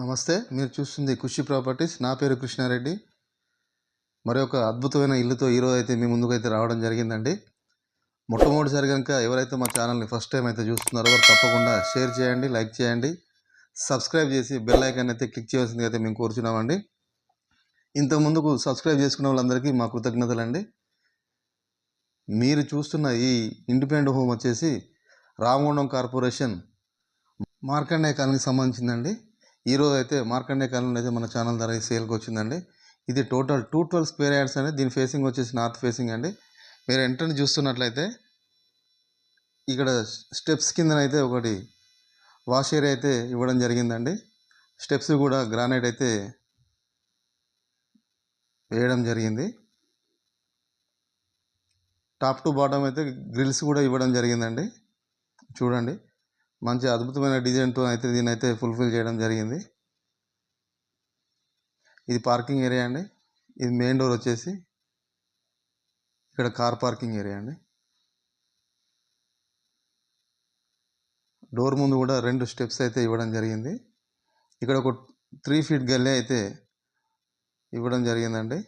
నమస్తే మీరు చూస్తుంది ఖుషి ప్రాపర్టీస్. నా పేరు కృష్ణారెడ్డి. మరి ఒక అద్భుతమైన ఇల్లుతో ఈరోజు అయితే మీ ముందుకు అయితే రావడం జరిగిందండి. మొట్టమొదటిసారి కనుక ఎవరైతే మా ఛానల్ని ఫస్ట్ టైం అయితే చూస్తున్నారో వారు తప్పకుండా షేర్ చేయండి లైక్ చేయండి సబ్స్క్రైబ్ చేసి బెల్ ఐకాన్ అయితే క్లిక్ చేయాల్సింది అయితే మేము కోరుచున్నామండి. ఇంత ముందుకు సబ్స్క్రైబ్ చేసుకున్న వాళ్ళందరికీ మా కృతజ్ఞతలండి. మీరు చూస్తున్న ఈ ఇండిపెండెంట్ హోమ్ వచ్చేసి రామగుండం కార్పొరేషన్ మార్కండే కాలనీకి సంబంధించిందండి. ఈరోజు అయితే మార్కండే కాలంలో అయితే మన ఛానల్ ద్వారా సేల్కి వచ్చిందండి. ఇది total two twelve square yards అండి. దీని ఫేసింగ్ వచ్చేసి నార్త్ ఫేసింగ్ అండి. మీరు ఎంట్రన్స్ చూస్తున్నట్లయితే ఇక్కడ స్టెప్స్ కిందనైతే ఒకటి వాష్ ఏరియా అయితే ఇవ్వడం జరిగిందండి. స్టెప్స్ కూడా గ్రానైట్ అయితే వేయడం జరిగింది. టాప్ టు బాటమ్ అయితే గ్రిల్స్ కూడా ఇవ్వడం జరిగిందండి. చూడండి. మంచి అద్భుతమైన డిజైన్తో అయితే దీన్ని అయితే ఫుల్ఫిల్ చేయడం జరిగింది. ఇది పార్కింగ్ ఏరియా అండి. ఇది మెయిన్ డోర్ వచ్చేసి ఇక్కడ కార్ పార్కింగ్ ఏరియా అండి. డోర్ ముందు కూడా రెండు స్టెప్స్ అయితే ఇవ్వడం జరిగింది. ఇక్కడ ఒక త్రీ ఫీట్ గల్లే అయితే ఇవ్వడం జరిగిందండి.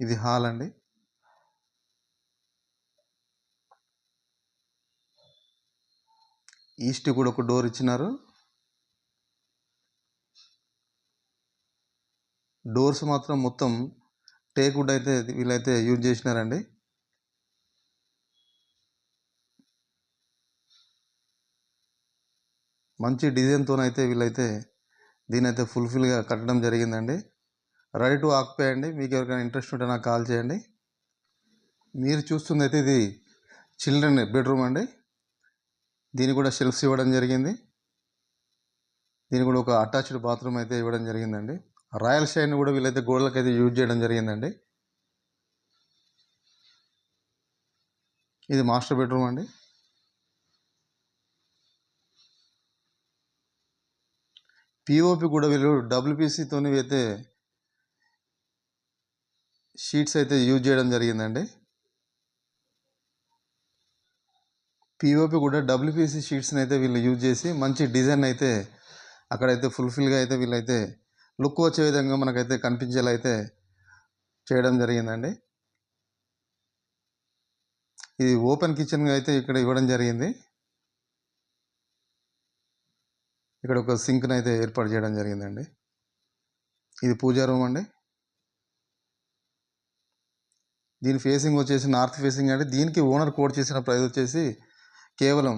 ఇది హాల్ అండి. ఈస్ట్ కూడా ఒక డోర్ ఇచ్చినారు. డోర్స్ మాత్రం మొత్తం టేక్వుడ్ అయితే వీళ్ళైతే యూజ్ చేసినారండి. మంచి డిజైన్తో అయితే వీళ్ళైతే దీని అయితే ఫుల్ఫిల్గా కట్టడం జరిగిందండి. రెడీ టు ఆక్యుపై అండి. మీకు ఎవరికైనా ఇంట్రెస్ట్ ఉంటే నాకు కాల్ చేయండి. మీరు చూస్తుంది అయితే ఇది చిల్డ్రన్ బెడ్రూమ్ అండి. దీనికి కూడా షెల్ఫ్స్ ఇవ్వడం జరిగింది. దీనికి కూడా ఒక అటాచ్డ్ బాత్రూమ్ అయితే ఇవ్వడం జరిగిందండి. రాయల్ షైన్ కూడా వీళ్ళైతే గోడలకు అయితే యూజ్ చేయడం జరిగిందండి. ఇది మాస్టర్ బెడ్రూమ్ అండి. పిఓపి కూడా వీళ్ళు డబ్ల్యూపీసీతో అయితే షీట్స్ అయితే యూజ్ చేయడం జరిగిందండి. పిఓపి కూడా డబ్ల్యూపీసీ షీట్స్ని అయితే వీళ్ళు యూజ్ చేసి మంచి డిజైన్ అయితే అక్కడైతే ఫుల్ఫిల్గా అయితే వీళ్ళైతే లుక్ వచ్చే విధంగా మనకైతే కనిపించేలా అయితే చేయడం జరిగిందండి. ఇది ఓపెన్ కిచెన్గా అయితే ఇక్కడ ఇవ్వడం జరిగింది. ఇక్కడ ఒక సింక్ని అయితే ఏర్పాటు చేయడం జరిగిందండి. ఇది పూజా రూమ్ అండి. దీని ఫేసింగ్ వచ్చేసి నార్త్ ఫేసింగ్ అంటే దీనికి ఓనర్ కోడ్ చేసిన ప్రైస్ వచ్చేసి కేవలం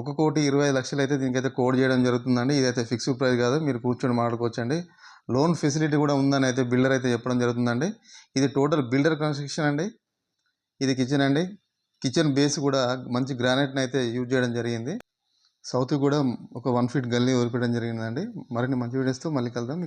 ఒక కోటి ఇరవై ఐదు లక్షలు అయితే దీనికైతే కోడ్ చేయడం జరుగుతుందండి. ఇదైతే ఫిక్స్డ్ ప్రైస్ కాదు మీరు కూర్చొని మాట్లాడుకోవచ్చండి. లోన్ ఫెసిలిటీ కూడా ఉందని అయితే బిల్డర్ అయితే చెప్పడం జరుగుతుందండి. ఇది టోటల్ బిల్డర్ కన్స్ట్రక్షన్ అండి. ఇది కిచెన్ అండి. కిచెన్ బేస్ కూడా మంచి గ్రానైట్ని అయితే యూజ్ చేయడం జరిగింది. సౌత్ కూడా ఒక వన్ ఫీట్ గల్లీ వదిలిపెట్టడం జరిగిందండి. మరిన్ని మంచి వీడియోస్తో మళ్ళీ కలుద్దాం.